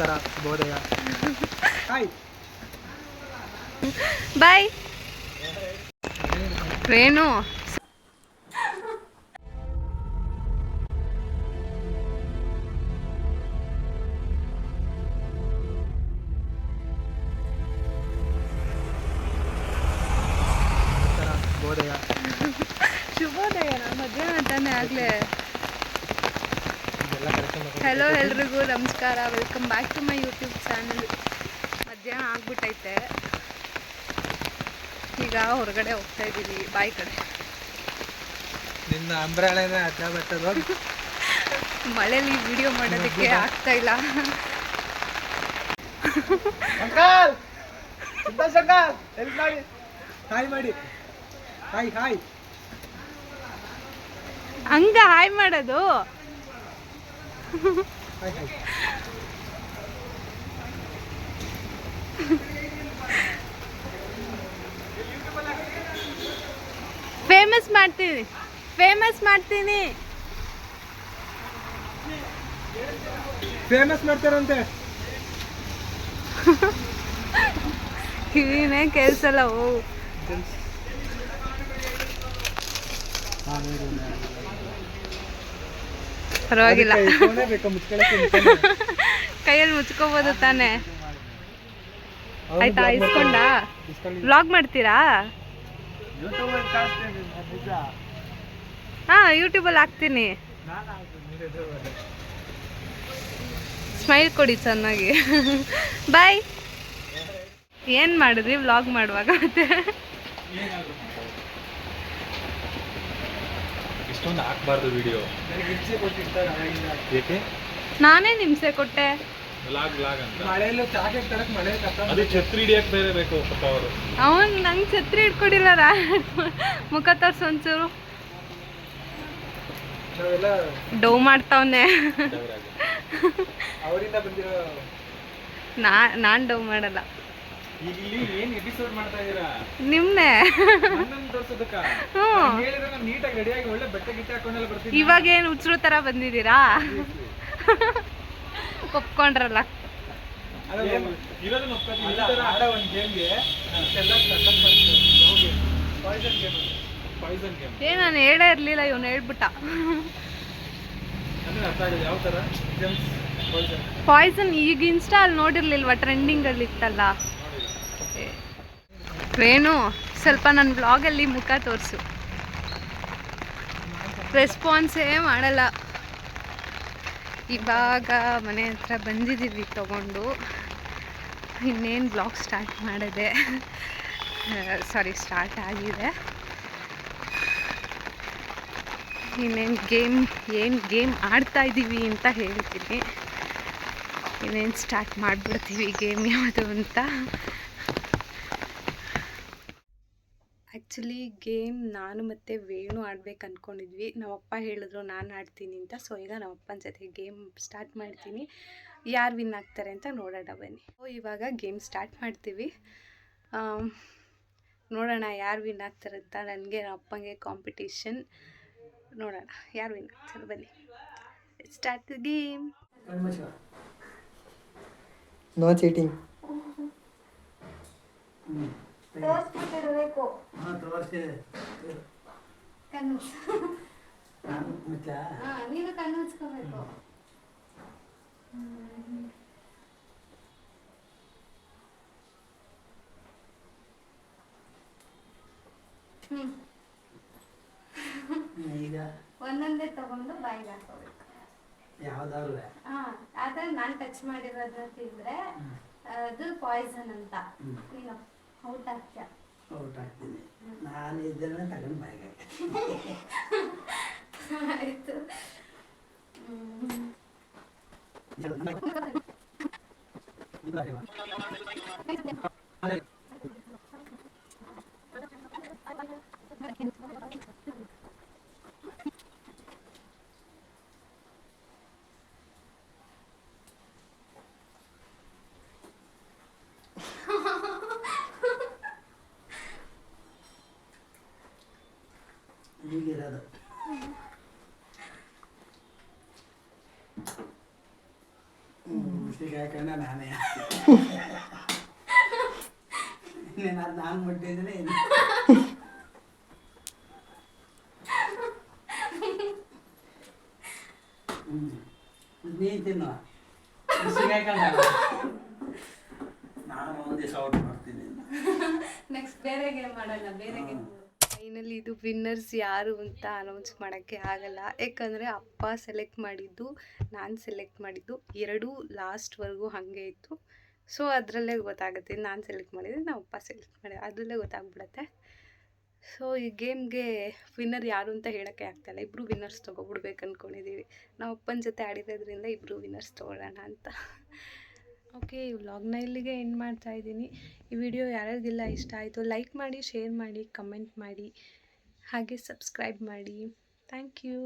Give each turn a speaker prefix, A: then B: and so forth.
A: ನಮಸ್ಕಾರ ಶುಭೋದಯ hi
B: bye ರೇಣು.
A: ಶುಭೋದಯ
B: ಮಧ್ಯಾಹ್ನ ತಾನೇ ಆಗ್ಲೇ. ಹಲೋ ಎಲ್ರಿಗೂ ನಮಸ್ಕಾರ. Welcome back to my YouTube channel ಮಧ್ಯಾಹ್ನ ಆಗ್ಬಿಟ್ಟೈತೆ. ಈಗ ಹೊರಗಡೆ ಹೋಗ್ತಾ ಇದ್ದೀವಿ ಬಾಯಿ ಕಡೆ.
A: ನಿನ್ನ ಅಂಬ್ರಾಳನ ಅಡ್ಡ ಬರ್ತದ
B: ಮಳೆಯಲ್ಲಿ ವಿಡಿಯೋ ಮಾಡೋದಕ್ಕೆ ಆಗ್ತಾ ಇಲ್ಲ.
A: ಹೆಲ್ಪ್ ಮಾಡಿ. ಹಾಯ್ ಮಾಡಿ. ಹಾಯ್ ಹಾಯ್
B: ಹಂಗ ಹಾಯ್ ಮಾಡೋದು? ಫೇಮಸ್ ಮಾಡ್ತೀನಿ ಫೇಮಸ್ ಮಾಡ್ತೀನಿ
A: ಫೇಮಸ್ ಮಾಡ್ತಾರಂತೆ
B: ಕಿವಿನೇ ಕೇಳಿಸಲ್ಲ ಓ ಪರವಾಗಿಲ್ಲ. ಕೈಯಲ್ಲಿ ಮುಚ್ಕೋಬೋದು ತಾನೇ. ಆಯ್ತಾ ಇಸ್ಕೊಂಡ? ವ್ಲಾಗ್ ಮಾಡ್ತೀರಾ? ಹಾ ಯೂಟ್ಯೂಬಲ್ಲಿ ಹಾಕ್ತೀನಿ. ಸ್ಮೈಲ್ ಕೊಡಿ ಚೆನ್ನಾಗಿ. ಬಾಯ್ ಏನು ಮಾಡಿದ್ರಿ ವ್ಲಾಗ್ ಮಾಡುವಾಗ ಮತ್ತೆ?
C: ಇಷ್ಟೊಂದು ಹಾಕ್ಬಾರ್ದು ವಿಡಿಯೋ ಏಕೆ?
B: ನಾನೇ ನಿಮ್ಸೆ ಕೊಟ್ಟೆ.
C: ಲಾಗ್ ಲಾಗ್ ಅಂತ.
A: ಮಳೆಯಲ್ಲೂ ಚಾಕೆಟ್ ತರಕ್ ಮಳೆ
C: ಅದು ಛತ್ರಿ ಹಿಡಿಯಕ್ ಬೇರೆ ಬೇಕು ಪಾಪ ಅವರು.
B: ಅವನ್ ನಂಗೆ ಛತ್ರಿ ಇಟ್ಕೊಡಿಲ್ಲ ರಾ. ಮುಖ ತೋರ್ಸು ಒಂಚೂರು. ಡೌ ಮಾಡ್ತಾವನೆ.
A: ಅವರಿಂದ ಬಂದಿರೋ
B: ನಾ ನಾನು ಡೌ ಮಾಡಲ್ಲ.
C: ಇಲ್ಲಿ ಏನ್ ಎಪಿಸೋಡ್ ಮಾಡ್ತಾ ಇದೀರಾ
B: ನಿಮ್ನೆ.
C: ನನ್ನನ್ನು ತೋರ್ಸೋದಕ್ಕ.
B: ಹ್ಞೂ.
C: ಹೇಳಿದ್ರೆ ನಾನು ನೀಟಾಗಿ ರೆಡಿಯಾಗಿ ಒಳ್ಳೆ ಬಟ್ಟೆ ಗಿಟ್ಟೆ ಹಾಕೊಂಡೆಲ್ಲ ಬರ್ತೀನಿ.
B: ಇವಾಗ ಏನು ಹುಚ್ಚರು ಥರ ಬಂದಿದ್ದೀರಾ? ಒಪ್ಕೊಂಡ್ರಲ್ಲ.
C: ಇರೋದನ್ನ ಒಪ್ಕೊತೀನಿ.
A: ಅಲ್ಲ,
C: ಈ
A: ಒಂದು ಗೇಮ್ಗೆ ಇಷ್ಟೆಲ್ಲ ಸಖತ್ ಬಂತು ಪಾಯ್ಸನ್ ಗೇಮ್
C: ಪಾಯ್ಸನ್ ಗೇಮ್
B: ಏ ನಾನು ಹೇಳೇ ಇರಲಿಲ್ಲ ಇವನು ಹೇಳ್ಬಿಟ್ಟ.
C: ಅಂದ್ರೆ ಅರ್ಥ ಆಗಿದೆ. ಯಾವ ತರ?
A: ಗೇಮ್ಸ್ ಪಾಯ್ಸನ್
B: ಈಗ ಇನ್ಸ್ಟಾ ಅಲ್ಲಿ ನೋಡಿರ್ಲಿಲ್ವಾ ಟ್ರೆಂಡಿಂಗಲ್ಲಿ ಇತ್ತಲ್ಲ? ಏ, ರೇಣು, ಸ್ವಲ್ಪ ನನ್ನ ಬ್ಲಾಗಲ್ಲಿ ಮುಖ ತೋರಿಸು. ರೆಸ್ಪಾನ್ಸೇ ಮಾಡಲ್ಲ. ಇವಾಗ ಮನೆ ಹತ್ರ ಬಂದಿದ್ದೀವಿ ತಗೊಂಡು. ಇನ್ನೇನು ಬ್ಲಾಗ್ ಸ್ಟಾರ್ಟ್ ಮಾಡಿದೆ. ಸಾರಿ ಸ್ಟಾರ್ಟ್ ಆಗಿದೆ. ಇನ್ನೇನು ಗೇಮ್ ಏನು ಗೇಮ್ ಆಡ್ತಾ ಇದ್ದೀವಿ ಅಂತ ಹೇಳ್ತೀನಿ. ಇನ್ನೇನು ಸ್ಟಾರ್ಟ್ ಮಾಡಿಬಿಡ್ತೀವಿ ಗೇಮ್ ಯಾವುದು ಅಂತ. ಆ್ಯಕ್ಚುಲಿ ಗೇಮ್ ನಾನು ಮತ್ತು ವೇಣು ಆಡ್ಬೇಕು ಅಂದ್ಕೊಂಡಿದ್ವಿ ನಮ್ಮಪ್ಪ ಹೇಳಿದ್ರು ನಾನು ಆಡ್ತೀನಿ ಅಂತ. ಸೊ ಈಗ ನಮ್ಮಪ್ಪನ ಜೊತೆ ಗೇಮ್ ಸ್ಟಾರ್ಟ್ ಮಾಡ್ತೀನಿ. ಯಾರು ವಿನ್ ಆಗ್ತಾರೆ ಅಂತ ನೋಡೋಣ ಬನ್ನಿ. ಓ ಇವಾಗ ಗೇಮ್ ಸ್ಟಾರ್ಟ್ ಮಾಡ್ತೀವಿ. ನೋಡೋಣ ಯಾರು ವಿನ್ ಆಗ್ತಾರೆ ಅಂತ. ನನಗೆ ನಮ್ಮ ಅಪ್ಪಂಗೆ ಕಾಂಪಿಟೇಷನ್ ನೋಡೋಣ ಯಾರು ವಿನ್ ಆಗ್ತಾರೆ ಬನ್ನಿ. ಸ್ಟಾರ್ಟ್ ಗೇಮ್
A: ನೋ ಚೀಟಿಂಗ್
B: ನೀನು ಕಣ್ಣು. ಮುಚ್ಕೋಬೇಕು.
D: ಈಗ?
B: ಒಂದೊಂದೇ ತಗೊಂಡು ಬಾಯಿಗೆ ಹಾಕೋಬೇಕು
D: ಯಾವ್ದಾದ್ರು?
B: ಹಾ ಆದ್ರೆ ನಾನು ಟಚ್ ಮಾಡಿರೋದನ್ನ ತಿಂದ್ರೆ ಅದು ಪಾಯ್ಸನ್ ಅಂತ. ನೀನು ಔಟ್
D: ಆಗ್ತೀನಿ ನಾನು ಇದನ್ನ ತಗೊಂಡು ಬಾಯಿಗೆ
B: ಆಯ್ತು.
D: ಹೀಗಿರೋದು ಹ್ಮ್, ಸಿಗಾಕೊಂಡ ನಾನೇ ನೀನು. ಅದು ನಾನು ಮುಟ್ಟಿದ್ರೆ ಏನು? ನೀ ತಿನ್ನುವ ತಿನ್ನು. ಸಿಗಾಕೊಂಡ ನಾನು. ಒಂದು ದಿವಸ ಔಟ್ ಮಾಡ್ತೀನಿ
B: ನೆಕ್ಸ್ಟ್ ಬೇರೆ ಗೇಮ್ ಮಾಡೋಣ ಬೇರೆ ಗೇಮ್ ಫೈನಲಿ ಇದು ವಿನ್ನರ್ಸ್ ಯಾರು ಅಂತ ಅನೌನ್ಸ್ ಮಾಡೋಕ್ಕೆ ಆಗಲ್ಲ. ಯಾಕಂದರೆ ಅಪ್ಪ ಸೆಲೆಕ್ಟ್ ಮಾಡಿದ್ದು, ನಾನು ಸೆಲೆಕ್ಟ್ ಮಾಡಿದ್ದು, ಎರಡೂ ಲಾಸ್ಟ್ವರೆಗೂ ಹಾಗೆ ಇತ್ತು. ಸೊ ಅದರಲ್ಲೇ ಗೊತ್ತಾಗುತ್ತೆ, ನಾನು ಸೆಲೆಕ್ಟ್ ಮಾಡಿದ್ದೆ ನಾವು ಅಪ್ಪ ಸೆಲೆಕ್ಟ್ ಮಾಡಿ ಅದರಲ್ಲೇ ಗೊತ್ತಾಗ್ಬಿಡತ್ತೆ. ಸೊ ಈ ಗೇಮ್ಗೆ ವಿನ್ನರ್ ಯಾರು ಅಂತ ಹೇಳೋಕ್ಕೆ ಆಗ್ತಾಯಿಲ್ಲ ಇಬ್ಬರು ವಿನ್ನರ್ಸ್ ತೊಗೊಬಿಡ್ಬೇಕು ಅಂದ್ಕೊಂಡಿದ್ದೀವಿ ನಾವು ಅಪ್ಪನ ಜೊತೆ ಆಡಿರೋದ್ರಿಂದ ಇಬ್ಬರು ವಿನ್ನರ್ಸ್ ತೊಗೊಳ್ಳೋಣ ಅಂತ. ಓಕೆ ಈ ವ್ಲಾಗ್ನ ಇಲ್ಲಿಗೆ ಎಂಡ್ ಮಾಡ್ತಾ ಇದ್ದೀನಿ. ಈ ವಿಡಿಯೋ ಯಾರ್ಯಾರಿಗೆಲ್ಲ ಇಷ್ಟ ಆಯಿತು ಲೈಕ್ ಮಾಡಿ ಶೇರ್ ಮಾಡಿ ಕಮೆಂಟ್ ಮಾಡಿ, ಹಾಗೆ ಸಬ್ಸ್ಕ್ರೈಬ್ ಮಾಡಿ. Thank you